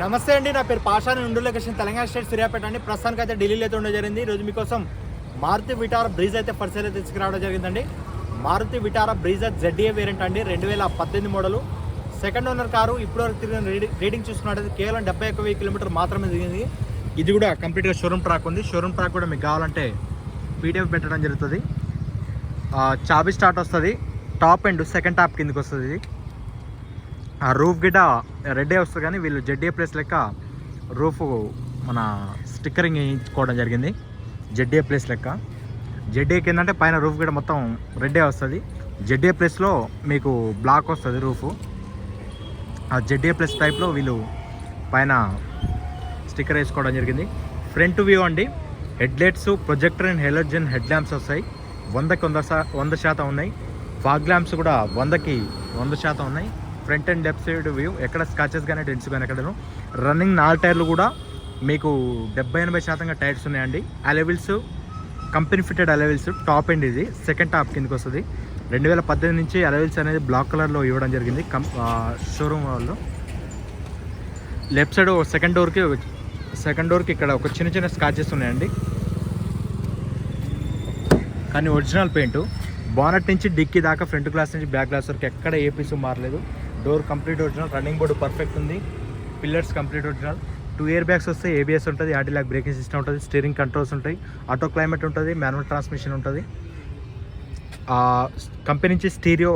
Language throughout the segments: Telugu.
నమస్తే అండి నా పేరు పాషాని ఉండు కృష్ణ తెలంగాణ స్టేట్ సూర్యాపేట అండి. ప్రస్తుతానికి అయితే ఢిల్లీలో అయితే ఉండడం జరిగింది. ఈరోజు మీకోసం మారుతి విటార బ్రీజ్ అయితే పరిసర తీసుకురావడం జరిగిందండి. Maruti Vitara Brezza ZDA variant అండి రెండు వేల పద్దెనిమిది మోడలు. సెకండ్ ఓనర్ కారు ఇప్పుడు వరకు తిరిగిన రీడింగ్ రీడింగ్ చూసుకున్నట్టయితే కేవలం డెబ్బై ఒక్క వెయ్యి కిలోమీటర్ మాత్రమే దిగింది ఇది కూడా కంప్లీట్గా షోరూమ్ ట్రాక్ ఉంది. షోరూమ్ ట్రాక్ కూడా మీకు కావాలంటే పీడిఎఫ్ పెట్టడం జరుగుతుంది. చాబీ స్టార్ట్ వస్తుంది. టాప్ అండ్ సెకండ్ టాప్ కిందకి వస్తుంది ఇది. ఆ రూఫ్ గిట రెడ్డే వస్తుంది కానీ వీళ్ళు జెడ్డే ప్లేస్ లెక్క రూఫ్ మన స్టిక్కరింగ్ వేయించుకోవడం జరిగింది. జెడ్డే ప్లేస్ లెక్క. జెడ్డేకి ఏంటంటే పైన రూఫ్ కూడా మొత్తం రెడ్డే వస్తుంది. జెడ్డే ప్లేస్లో మీకు బ్లాక్ వస్తుంది రూఫ్. ఆ జెడ్డే ప్లస్ టైప్లో వీళ్ళు పైన స్టిక్కర్ వేసుకోవడం జరిగింది. ఫ్రంట్ వ్యూ అండి. Headlights projector and halogen head lamps వస్తాయి. వందకి వంద శా వంద శాతం ఉన్నాయి. ఫాగ్ ల్యాంప్స్ కూడా వందకి వంద శాతం ఉన్నాయి. Front and left side view ఎక్కడ స్కాచెస్ కానీ డెన్స్ కానీ ఎక్కడను. రన్నింగ్ నాలుగు టైర్లు కూడా మీకు డెబ్బై ఎనభై శాతంగా టైర్స్ ఉన్నాయండి. Alloy wheels company fitted alloy wheels top end ఇది. సెకండ్ టాప్ కిందకి వస్తుంది. రెండు వేల పద్దెనిమిది నుంచి అలెవిల్స్ అనేది బ్లాక్ కలర్లో ఇవ్వడం జరిగింది కం షోరూమ్ వాళ్ళు. లెఫ్ట్ సైడ్ సెకండ్ డోర్కి సెకండ్ డోర్కి ఇక్కడ ఒక చిన్న చిన్న స్కాచెస్ ఉన్నాయండి. కానీ ఒరిజినల్ పెయింట్ బానట్ నుంచి డిక్కీ దాకా ఫ్రంట్ గ్లాస్ నుంచి బ్యాక్ గ్లాస్ వరకు ఎక్కడ ఏ పీసు మారలేదు. Door complete original running board perfect ఉంది. Pillars complete original. Two air bags వస్తే ఏబిఎస్ ఉంటుంది యాంటీ బ్రేకింగ్ సిస్టమ్ ఉంటుంది స్టీరింగ్ కంట్రోల్స్ ఉంటాయి ఆటో క్లైమేట్ ఉంటుంది మాన్యువల్ ట్రాన్స్మిషన్ ఉంటుంది. కంపెనీ నుంచి స్టీరియో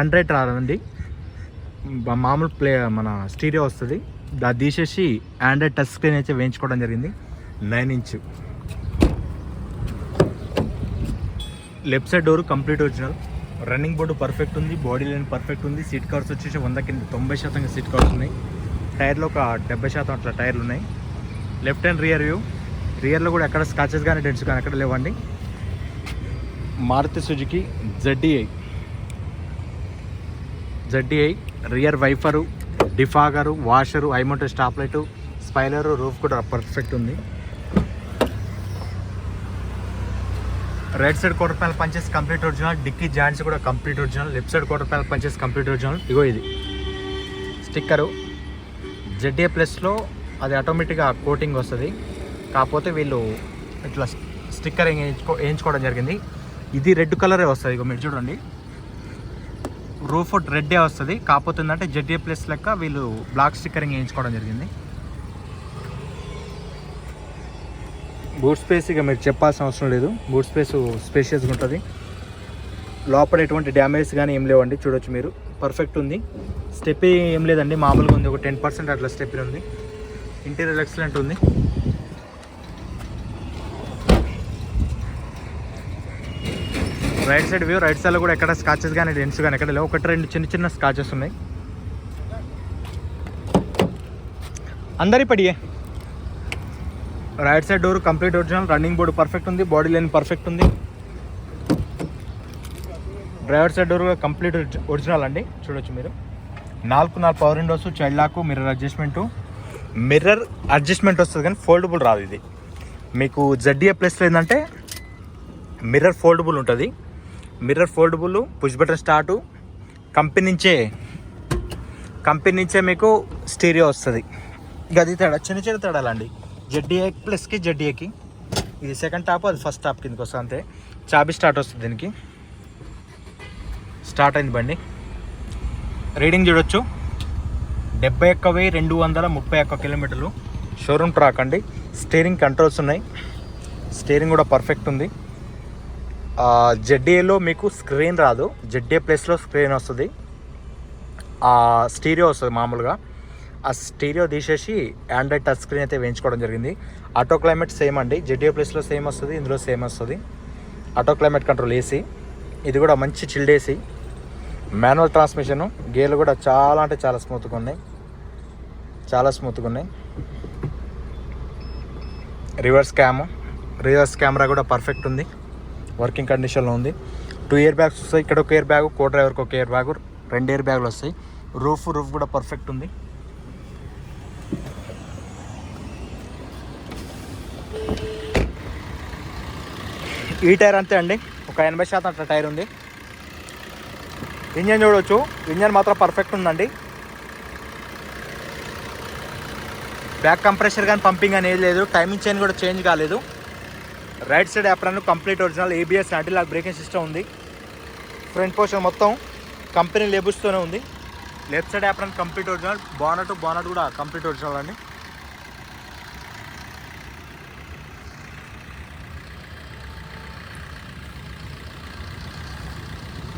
ఆండ్రాయిడ్ రాదండి. మామూలు ప్లే మన స్టీరియో వస్తుంది. దాన్ని తీసేసి ఆండ్రాయిడ్ టచ్ స్క్రీన్ అయితే వేయించుకోవడం జరిగింది. Nine inch left side door complete original. Running board perfect ఉంది బాడీ లైన్ పర్ఫెక్ట్ ఉంది. సీట్ కవర్స్ వచ్చేసి వంద కింద తొంభై శాతంగా సీట్ కవర్స్ ఉన్నాయి. టైర్లో ఒక డెబ్బై శాతం అట్లా టైర్లు ఉన్నాయి. లెఫ్ట్ అండ్ రియర్ వ్యూ రియర్లో కూడా ఎక్కడ స్కాచెస్ కానీ డెంట్స్ కానీ ఎక్కడ లేవండి. Maruti Suzuki ZDI ZDI rear wiper defogger washer high mount stop light spoiler roof కూడా పర్ఫెక్ట్ ఉంది. రైట్ సైడ్ క్వార్టర్ ప్యానల్ పంచేసి కంప్లీట్ ఒరిజినల్ డిక్కీ జాయింట్స్ కూడా complete original left side quarter panel పంచేసి complete original ఇగో ఇది. స్టిక్కరు జెడ్ఏ ప్లస్లో అది ఆటోమేటిక్గా కోటింగ్ వస్తుంది. కాకపోతే వీళ్ళు ఇట్లా స్టిక్కర్ వేయించుకో వేయించుకోవడం జరిగింది. ఇది రెడ్ కలరే వస్తుంది. ఇగో మీరు చూడండి. రూఫ్ రెడ్డే వస్తుంది. కాకపోతే ఏంటంటే జెడ్ఏ ప్లస్ లెక్క వీళ్ళు బ్లాక్ స్టిక్కరింగ్ వేయించుకోవడం జరిగింది. బూట్ స్పేస్ ఇక మీరు చెప్పాల్సిన అవసరం లేదు. బూట్ స్పేస్ స్పేషియస్గా ఉంటుంది. లోపల ఎటువంటి డ్యామేజ్ కానీ ఏం లేవండి. చూడొచ్చు మీరు. పర్ఫెక్ట్ ఉంది. స్టెప్ ఏం లేదండి. మామూలుగా ఉంది. ఒక టెన్ పర్సెంట్ అట్లా స్టెప్ ఉంది. ఇంటీరియర్ ఎక్సలెంట్ ఉంది. Right side view. రైట్ సైడ్లో కూడా ఎక్కడ స్కాచెస్ కానీ డెన్స్ కానీ ఎక్కడ లేవు. ఒకటి రెండు చిన్న చిన్న స్కాచెస్ ఉన్నాయి. అందరి పడియే right side door complete original running board perfect ఉంది బాడీ లైన్ పర్ఫెక్ట్ ఉంది. Driver side door complete original అండి చూడొచ్చు మీరు. నాలుగు నాలుగు power windows child lock mirror adjustment mirror adjustment వస్తుంది కానీ ఫోల్డబుల్ రాదు ఇది. మీకు జడ్డిఏ ప్లస్లో ఏంటంటే మిర్రర్ ఫోల్డబుల్ ఉంటుంది. Mirror foldable push button start company నుంచే కంపెనీ నుంచే మీకు స్టీరియో వస్తుంది. ఇక అది తేడా చిన్న చిన్న తేడాలండి. జెడ్డీఏ ప్లస్కి జెడ్డీఏకి ఇది సెకండ్ టాప్ అది ఫస్ట్ టాప్ కిందకి వస్తుంది అంతే. చాబీ స్టార్ట్ వస్తుంది దీనికి. స్టార్ట్ అయింది బండి. రీడింగ్ చూడొచ్చు. డెబ్బై ఒక్క వెయ్యి రెండు వందల ముప్పై ఒక్క కిలోమీటర్లు. షోరూమ్ ట్రాక్ అండి. స్టీరింగ్ కంట్రోల్స్ ఉన్నాయి. స్టీరింగ్ కూడా పర్ఫెక్ట్ ఉంది. జడ్డీఏలో మీకు స్క్రీన్ రాదు. జడ్డీఏ ప్లేస్లో స్క్రీన్ వస్తుంది. స్టీరియో వస్తుంది మామూలుగా. ఆ స్టీరియో తీసేసి ఆండ్రాయిడ్ టచ్ స్క్రీన్ అయితే వేయించుకోవడం జరిగింది. ఆటో క్లైమేట్ సేమ్ అండి. జెడ్డీఏ ప్లేస్లో సేమ్ వస్తుంది ఇందులో సేమ్ వస్తుంది. ఆటో క్లైమేట్ కంట్రోల్ ఏసీ ఇది కూడా మంచి చిల్డ్ ఏసీ మాన్యువల్ ట్రాన్స్మిషను గేర్లు కూడా చాలా అంటే చాలా స్మూత్గా ఉన్నాయి. చాలా స్మూత్గా ఉన్నాయి. రివర్స్ క్యామ్ రివర్స్ కెమెరా కూడా పర్ఫెక్ట్ ఉంది. వర్కింగ్ కండిషన్లో ఉంది. టూ ఇయర్ బ్యాగ్స్ వస్తాయి. ఇక్కడ ఒక ఇయర్ బ్యాగ్ కో డ్రైవర్కి ఒక ఇయర్ బ్యాగ్ రెండు ఇయర్ బ్యాగులు వస్తాయి. రూఫ్ రూఫ్ కూడా పర్ఫెక్ట్ ఉంది. ఈ టైర్ అంతే అండి. ఒక ఎనభై శాతం అట్లా టైర్ ఉంది. ఇంజన్ చూడవచ్చు ఇంజన్ మాత్రం పర్ఫెక్ట్ ఉందండి. బ్యాక్ కంప్రెషర్ కానీ పంపింగ్ అనేది ఏది లేదు. టైమింగ్ చైన్ కూడా చేంజ్ కాలేదు. Right side apron complete original ABS anti lock braking system ఉంది. ఫ్రంట్ పోర్షన్ మొత్తం కంపెనీ లేబుల్స్తోనే ఉంది. Left side apron complete original bonnet bonnet కూడా కంప్లీట్ ఒరిజినల్ అండి.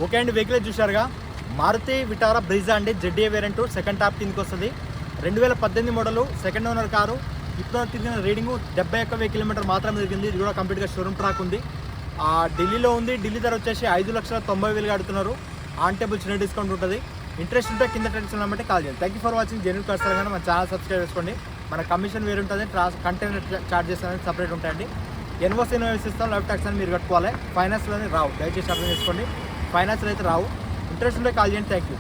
ఓకే అండి వెహికల్ చూశారుగా. మారుతి విటారా బ్రిజా అండి జెడ్ఏ వేరియంట్ సెకండ్ టాప్ కిందకి వస్తుంది. రెండు వేల పద్దెనిమిది మోడలు సెకండ్ ఓనర్ కారు. ఇప్పుడు తిరిగిన రీడింగ్ డెబ్బై ఒక్క వెయ్యి కిలోమీటర్ మాత్రమే తిరిగింది. ఇది కూడా కంప్లీట్గా షోరూమ్ ట్రాక్ ఉంది. ఆ ఢిల్లీలో ఉంది. ఢిల్లీ ధర వచ్చేసి ఐదు లక్షల తొంభై వేలు అడుగుతున్నారు. ఆన్ టేబుల్ చిన్న డిస్కౌంట్ ఉంటుంది. ఇంట్రెస్ట్ ఉంటే కింద టెన్షన్ నెంబర్ కాల్ చేయండి. Thank you for watching genuine కస్టర్ కానీ మన ఛానల్ సబ్స్క్రైబ్ చేసుకోండి. మన కమిషన్ వేరు ఉంటుంది. ట్రాన్స్ కంటైనర్ చార్జెస్ అనేది సపరేట్ ఉంటాయండి. ఎన్వోసీ ఇన్వాయిస్ ఇస్తాం. లైఫ్ ట్యాక్స్ అని మీరు కట్టుకోవాలి. ఫైనాన్స్లోనే రావు. దయచేసి అర్థం చేసుకోండి. ఫైనాన్స్లో అయితే రావు. ఇంట్రెస్ట్ ఉంటే కాల్ చేయండి. Thank you